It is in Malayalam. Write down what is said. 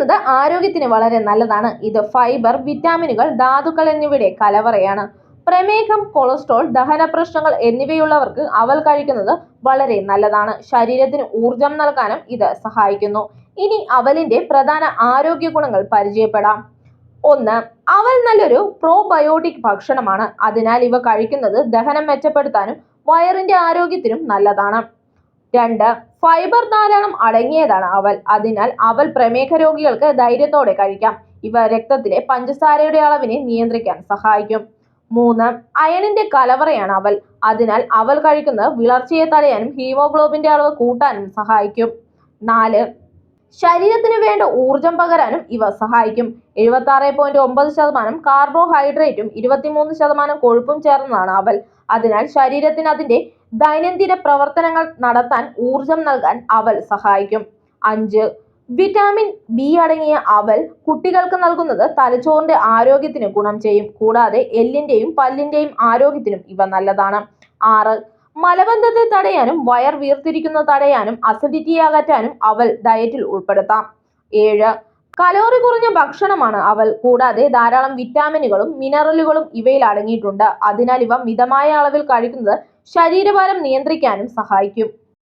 കഴിക്കുന്നത് ആരോഗ്യത്തിന് വളരെ നല്ലതാണ്. ഇത് ഫൈബർ വിറ്റാമിനുകൾ ധാതുക്കൾ എന്നിവയുടെ കലവറയാണ്. പ്രമേഹം കൊളസ്ട്രോൾ ദഹന പ്രശ്നങ്ങൾ എന്നിവയുള്ളവർക്ക് അവൽ കഴിക്കുന്നത് വളരെ നല്ലതാണ്. ശരീരത്തിന് ഊർജം നൽകാനും ഇത് സഹായിക്കുന്നു. ഇനി അവലിന്റെ പ്രധാന ആരോഗ്യ ഗുണങ്ങൾ പരിചയപ്പെടാം. ഒന്ന് അവൽ നല്ലൊരു പ്രോബയോട്ടിക് ഭക്ഷണമാണ്. അതിനാൽ ഇവ കഴിക്കുന്നത് ദഹനം മെച്ചപ്പെടുത്താനും വയറിന്റെ ആരോഗ്യത്തിനും നല്ലതാണ്. രണ്ട് ഫൈബർ ധാരാളം അടങ്ങിയതാണ് അവൽ. അതിനാൽ അവൽ പ്രമേഹ രോഗികൾക്ക് ധൈര്യത്തോടെ കഴിക്കാം. ഇവ രക്തത്തിലെ പഞ്ചസാരയുടെ അളവിനെ നിയന്ത്രിക്കാൻ സഹായിക്കും. മൂന്ന് അയണിന്റെ കലവറയാണ് അവൽ. അതിനാൽ അവൽ കഴിക്കുന്നത് വിളർച്ചയെ തടയാനും ഹീമോഗ്ലോബിന്റെ അളവ് കൂട്ടാനും സഹായിക്കും. നാല് ശരീരത്തിന് വേണ്ട ഊർജം പകരാനും ഇവ സഹായിക്കും. എഴുപത്തി ആറ് പോയിന്റ് ഒമ്പത് ശതമാനം കാർബോഹൈഡ്രേറ്റും ഇരുപത്തിമൂന്ന് ശതമാനം കൊഴുപ്പും ചേർന്നതാണ് അവൽ. അതിനാൽ ശരീരത്തിന് അതിന്റെ ദൈനംദിന പ്രവർത്തനങ്ങൾ നടത്താൻ ഊർജം നൽകാൻ അവൽ സഹായിക്കും. അഞ്ച് വിറ്റാമിൻ ബി അടങ്ങിയ അവൽ കുട്ടികൾക്ക് നൽകുന്നത് തലച്ചോറിന്റെ ആരോഗ്യത്തിന് ഗുണം ചെയ്യും. കൂടാതെ എല്ലിന്റെയും പല്ലിന്റെയും ആരോഗ്യത്തിനും ഇവ നല്ലതാണ്. ആറ് മലബന്ധത്തെ തടയാനും വയർ വീർത്തിരിക്കുന്നത് തടയാനും അസിഡിറ്റി അകറ്റാനും അവൽ ഡയറ്റിൽ ഉൾപ്പെടുത്താം. ഏഴ് കലോറി കുറഞ്ഞ ഭക്ഷണമാണ് അവൽ. കൂടാതെ ധാരാളം വിറ്റാമിനുകളും മിനറലുകളും ഇവയിൽ അടങ്ങിയിട്ടുണ്ട്. അതിനാൽ ഇവ മിതമായ അളവിൽ കഴിക്കുന്നത് ശരീരഭാരം നിയന്ത്രിക്കാനും സഹായിക്കും.